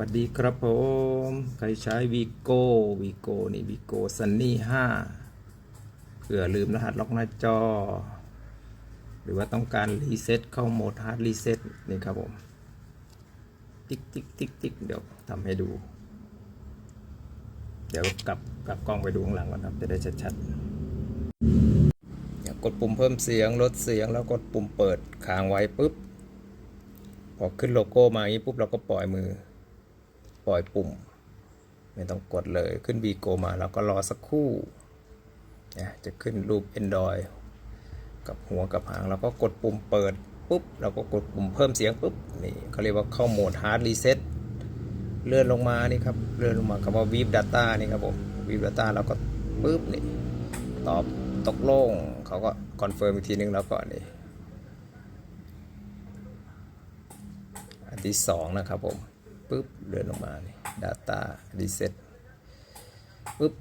วัสดีครับผม ใครใช้วีโก้วีโก้นี่วีโก้ซันนี่ห้าเผื่อลืมรหัสล็อกหน้าจอ หรือว่าต้องการรีเซ็ตเข้าโหมดฮาร์ดรีเซ็ตนี่ครับผม ติ๊กติ๊กติ๊กติ๊กเดี๋ยวทำให้ดู เดี๋ยวกลับกลับกล้องไปดูข้างหลังก่อนครับ จะได้ชัดๆเนี่ยกดปุ่มเพิ่มเสียงลดเสียงแล้วกดปุ่มเปิดค้างไว้ปุ๊บพอขึ้นโลโก้มาอย่างนี้ปุ๊บเราก็ปล่อยมือ ปล่อยปุ่ม ไม่ต้องกดเลยขึ้นบีโกมาเราก็รอสักครู่นะจะขึ้นรูป Android กับหัวกับหางเราก็กดปุ่มเปิดปุ๊บเราก็กดปุ่มเพิ่มเสียงปุ๊บนี่เขาเรียกว่าเข้าโหมด Hard Reset เลื่อนลงมานี่ครับเลื่อนลงมาคำว่า Weave Data นี่ครับผม Weave Data เราก็ปุ๊บนี่ตอบตกลงเขาก็คอนเฟิร์มอีกทีนึงแล้วก็นี่อันที่สองนะครับผม ปุ๊บเดินลงมานี่ Data Reset ปุ๊บ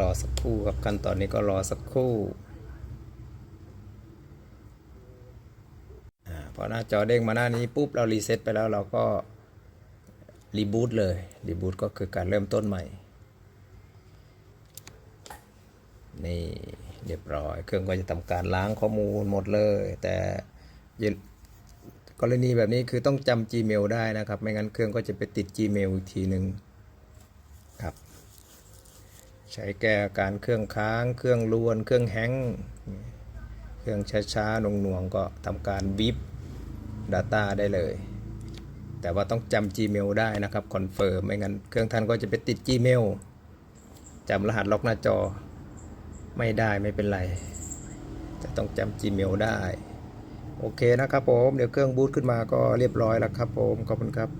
รอสักครู่ครับขั้นตอนนี้ก็รอสักครู่อาพอหน้าจอเด้งมาหน้านี้ปุ๊บเรารีเซ็ตไปแล้วเราก็รีบูตเลยรีบูตก็คือการเริ่มต้นใหม่ นี่ เรียบร้อย เครื่องก็จะทำการล้างข้อมูลหมดเลย แต่กรณีแบบนี้คือต้องจำ Gmail ได้นะครับ ไม่งั้นเครื่องก็จะไปติด Gmail อีกทีหนึ่งครับ ใช้แก้อาการเครื่องค้าง เครื่องรวน เครื่องแฮงเครื่องช้าๆหน่วงๆก็ทำการวิบ Data ได้เลย แต่ว่าต้องจำ Gmail ได้นะครับคอนเฟิร์มไม่งั้นเครื่องท่านก็จะไปติด Gmail จำรหัสล็อกหน้าจอ ไม่ได้ไม่เป็นไรจะต้องจำ Gmail ได้ โอเคนะครับผม เดี๋ยวเครื่องบูตขึ้นมาก็เรียบร้อยแล้วครับผม ขอบคุณครับ